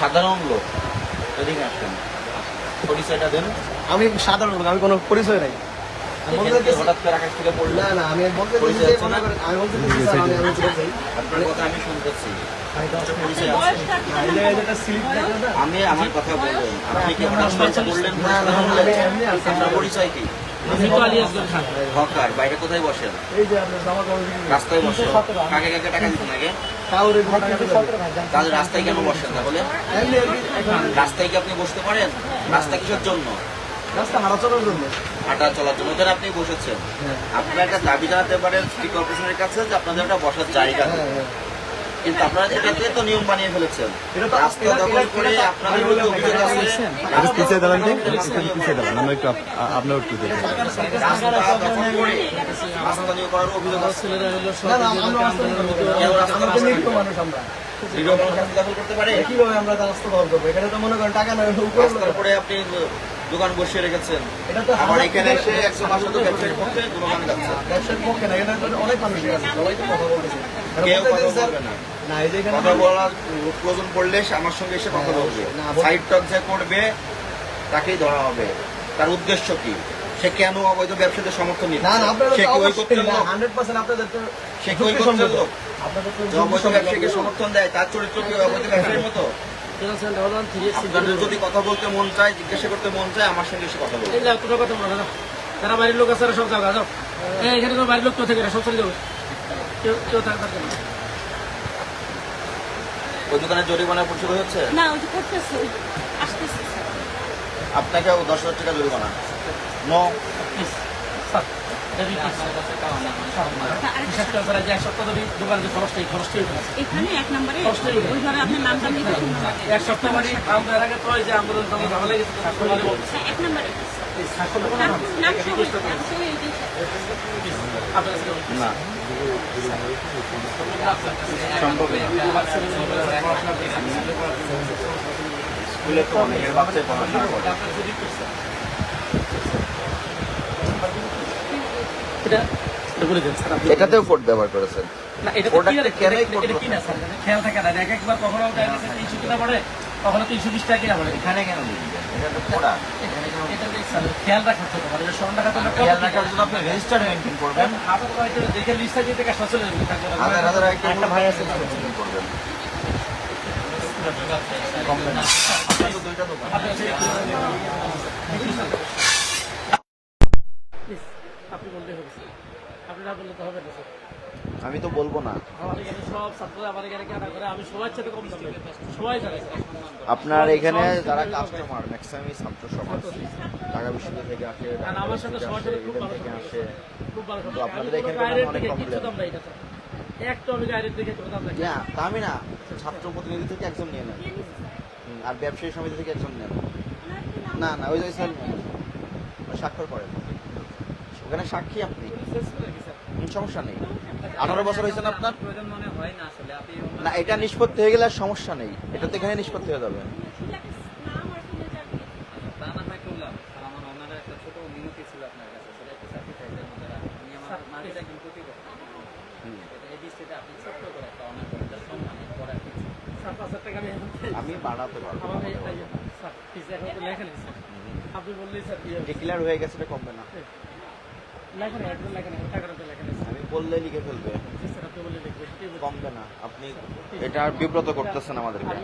সাধারণ লোক। এদিকে আসেন। পরিচয়টা দেন। আমি সাধারণ লোক আমি কোনো পরিচয় নাই। হঠাৎ করে আকাশ থেকে পড়ল। না না আমি বলতে আমি বলতে আমি আমি। আপনার কথা শুনতেছি। আমার কথা বললেন। আপনি কি হঠাৎ বললেন পরিচয় কি? হকার বাইরে কোথায় বসেন। রাস্তায় বসে। কাকে কাকে টাকা দিচ্ছেন আগে? কাউরে কোনো। তাহলে রাস্তায় বসেন তাহলে? রাস্তায় কি আপনি বসতে পারেন? রাস্তা কিসের জন্য? রাস্তা হাঁটা চলার জন্য। হাঁটা চলার জন্য আপনি বসেছেন। আপনারা একটা দাবি জানাতে পারেন সিটি কর্পোরেশনের কাছে যে আপনাদের একটা বসার জায়গা। হ্যাঁ, হ্যাঁ। কিন্তু আপনারা এটাতে তো নিয়ম বানিয়ে ফেলেছেন। রাস্তা দখল করে আপনাদের বিরুদ্ধে অভিযোগ আছে। একটু পিছিয়ে দাঁড়ান তো একটু পিছিয়ে দাঁড়ান আমরা একটু আপনার একটু দেখি রাস্তা দখল করে রাস্তা নিয়ে করার অভিযোগ আছে। না, না, আমরা রাস্তা দখল করতে পারি। না। কেউ রাস্তা আমরা দখল নিরীহ করতে মানুষ আমরা। দখল করতে পারে? কীভাবে আমরা রাস্তা দখল করব? এখানে তো মনে করেন টাকা নয়, উপরে উপরে আপনি দোকান বসিয়ে রেখেছেন। আবার এখানে এসে একজন আসলে তো ব্যবসায়ীর পক্ষে ব্যবসার পক্ষে না, এখানে অনেক মানুষই আছে, সবাই তো কথা বলতেছে। আর কেউ কথা বলবে না। না, এই যে এখানে কথা বলার প্রয়োজন পড়লে আমার সঙ্গে এসে কথা বলবে। সাইড টক যে করবে তাকেই ধরা হবে। তার উদ্দেশ্য কি? সে কেন অবৈধ ব্যবসাতে সমর্থন নিচ্ছে? না, না, আপনাদের সে কি ওই অবশ্যই লোক? 100% আপনাদের তো সে কি ওই যুক্তি লোক? আপনাদের তো যে যুক্তি অবৈধ সঙ্গত। সমর্থন দেয় তার চরিত্র কি অবৈধ ব্যবসায়ীর মতো? আপনাদের যদি কথা বলতে মন চায় জিজ্ঞাসা করতে মন চায় আমার সঙ্গে এসে কথা বলবে কথা যারা বাড়ির লোক আছে সব যাও। এখানে বাড়ির লোক কেউ থেকে না, সব চলে যাবে। কেউ কেউ থাকবে না ওই দোকানে জরিমানা পরিশোধ হচ্ছে না ওই যে করতেছে আসতেছে। আপনাকে দশ হাজার টাকা জরিমানা। নো এখানে এক নম্বরে কষ্টই হবে। ওই ঘরে আপনার নামটা লিখে এক সপ্তাহ মানে আমরা এর আগে তো যে আন্দোলন এক নম্বরে। স্কুলে তো অনেকের বাচ্চাই পড়াশোনা করে এটা এটা বলে দেন স্যার আপনি এটাতেও কোড ব্যবহার করেছেন। না এটা ওটা কি কেন এটা করব? এটা কি না স্যার? এটা খেয়াল থাকে না এক একবার কখনো তিনশো কিনা পড়ে কখনো তিনশো বিশ টাকা কিনা পড়ে এখানে কেন খেয়াল মানে স্মরণ হবে খেয়াল রাখার জন্য আপনি রেজিস্টার মেনটেন করবেন। হাতের হয়তো দেখে লিস্টটা দিয়ে কাজটা চলে যাবে হাজার হাজার একটা ভাই আছে মেনটেন করবেন। আপনার তো দুইটা দোকান। আপনি বলতে আপনি না বললে তো হবে না স্যার। আমি তো বলব না। আপনার এখানে যারা কাস্টমার ম্যাক্সিমামই ছাত্র সমাজ ঢাকা বিশ্ববিদ্যালয় থেকে আসে কারণ আমার সাথে সবার সাথে খুব ভালো থেকে আসে। খুব ভালো তো আপনাদের এখানে অনেক আমি না। ছাত্র প্রতিনিধি থেকে একজন নিয়ে নেন আর ব্যবসায়ী সমিতি থেকে একজন নেন না না ওই যে স্যার স্বাক্ষর করেন। ওখানে সাক্ষী আপনি? সমস্যা নেই। আঠারো বছর হয়েছে না আপনার? প্রয়োজন মনে হয় না আসলে আপনি না এটা নিষ্পত্তি হয়ে গেলে আর সমস্যা নেই। এটা তো এখানে নিষ্পত্তি হয়ে যাবে। নাম আর ফোনে যাবে তা না হয় করলাম আর আমার ওনার একটা ছোট মিনতি ছিল আপনার কাছে সেটা একটু স্যাক্রিফাইসের মধ্যে রাখুন। আমি বাড়াতে পারব ডিক্লেয়ার হয়ে গেছে এটা কমবে না। আমি বললে লিখে ফেলবে। কমবে না। আপনি এটা বিব্রত করতেছেন আমাদেরকে।